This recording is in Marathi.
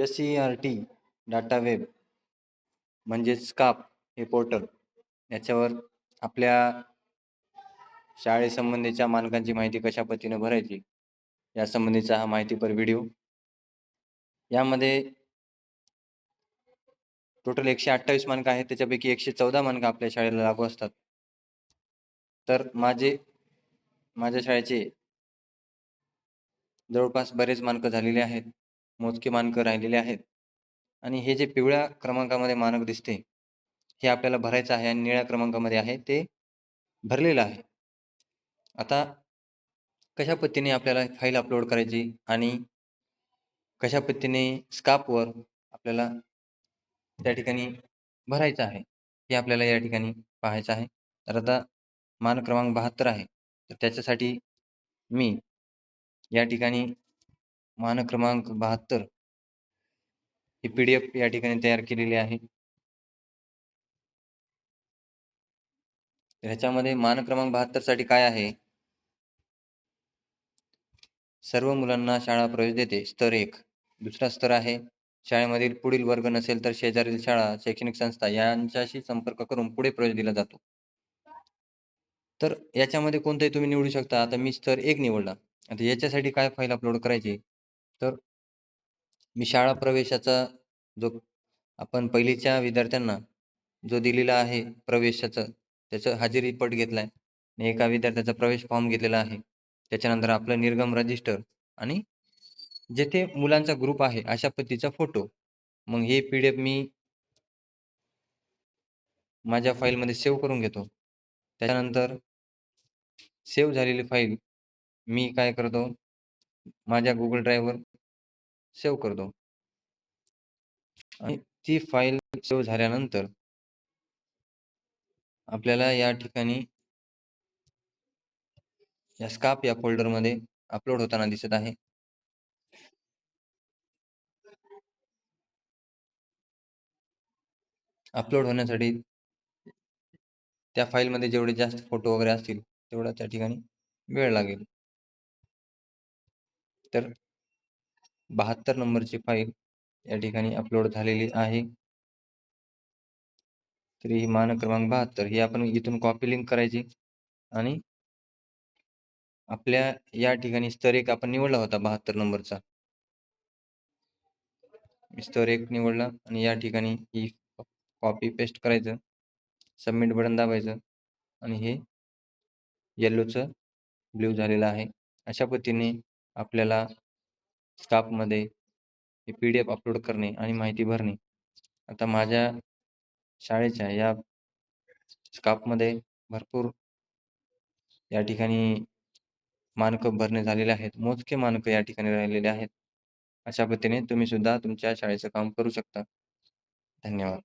S C R T data web म्हणजेच काप हे पोर्टल याच्यावर आपल्या शाळेसंबंधीच्या मानकांची माहिती कशा पद्धतीने भरायची यासंबंधीचा हा माहितीपर व्हिडिओ यामध्ये टोटल एकशे अठ्ठावीस मानक आहेत त्याच्यापैकी एकशे चौदा मानक आपल्या शाळेला लागू असतात. तर माझे माझ्या शाळेचे जवळपास बरेच मानक झालेले आहेत. मोजके मानक राहिलेले आहेत. आणि हे जे पिवळ्या क्रमांकामध्ये मानक दिसते हे आपल्याला भरायचं आहे आणि निळ्या क्रमांकामध्ये आहे ते भरलेलं आहे. आता कशा पद्धतीने आपल्याला फाईल अपलोड करायची आणि कशा पद्धतीने स्कापवर आपल्याला त्या ठिकाणी भरायचं आहे हे आपल्याला या ठिकाणी पाहायचं आहे. तर आता मान क्रमांक बहात्तर आहे. तर त्याच्यासाठी मी या ठिकाणी मान क्रमांक बहात्तर. ही पीडीएफ या ठिकाणी तयार केलेली आहे. ह्याच्यामध्ये मान क्रमांक बहात्तरसाठी काय आहे? सर्व मुलांना शाळा प्रवेश देते. स्तर एक. दुसरा स्तर आहे. शाळेमधील पुढील वर्ग नसेल तर शेजारील शाळा शैक्षणिक संस्था यांच्याशी संपर्क करून पुढे प्रवेश दिला जातो. तर याच्यामध्ये कोणताही तुम्ही निवडू शकता. आता मी स्तर एक निवडला. आता याच्यासाठी काय फाईल अपलोड करायची? तर मी शाळा प्रवेशाचा जो आपण पहिलीच्या विद्यार्थ्यांना जो दिलेला आहे प्रवेशाचं त्याचं हजेरी पट घेतलाय आणि एका विद्यार्थ्याचा प्रवेश फॉर्म घेतलेला आहे. त्याच्यानंतर आपलं निर्गम रजिस्टर आणि जेथे मुलांचा ग्रुप आहे अशा पद्धतीचा फोटो मग हे पी डी एफ मी माझ्या फाईलमध्ये सेव्ह करून घेतो. त्याच्यानंतर सेव्ह झालेली फाईल मी काय करतो? माझ्या गुगल ड्रायव्हवर सेव्ह करतो. आणि ती फाईल सेव्ह झाल्यानंतर आपल्याला या ठिकाणी या स्काप या फोल्डरमध्ये अपलोड होताना दिसत आहे. अपलोड होण्यासाठी त्या फाईलमध्ये जेवढे जास्त फोटो वगैरे असतील तेवढा त्या ठिकाणी वेळ लागेल. तर बहात्तर नंबरची फाईल या ठिकाणी अपलोड झालेली आहे. तरी ही मान क्रमांक बहात्तर ही आपण इथून कॉपी लिंक करायची आणि आपल्या या ठिकाणी स्तर एक आपण निवडला होता बहात्तर नंबरचा. स्तर एक निवडला आणि या ठिकाणी ही कॉपी पेस्ट करायचं सबमिट बटन दाबायचं आणि हे येल्लोचं ब्ल्यू झालेलं आहे. अशा पद्धतीने आपल्याला स्कापमध्ये हे पी डी एफ अपलोड करणे आणि माहिती भरणे. आता माझ्या शाळेच्या या स्कापमध्ये भरपूर या ठिकाणी मानक भरणे झालेले आहेत. मोजके मानक या ठिकाणी राहिलेले आहेत. अशा पद्धतीने तुम्ही सुद्धा तुमच्या शाळेचं काम करू शकता. धन्यवाद.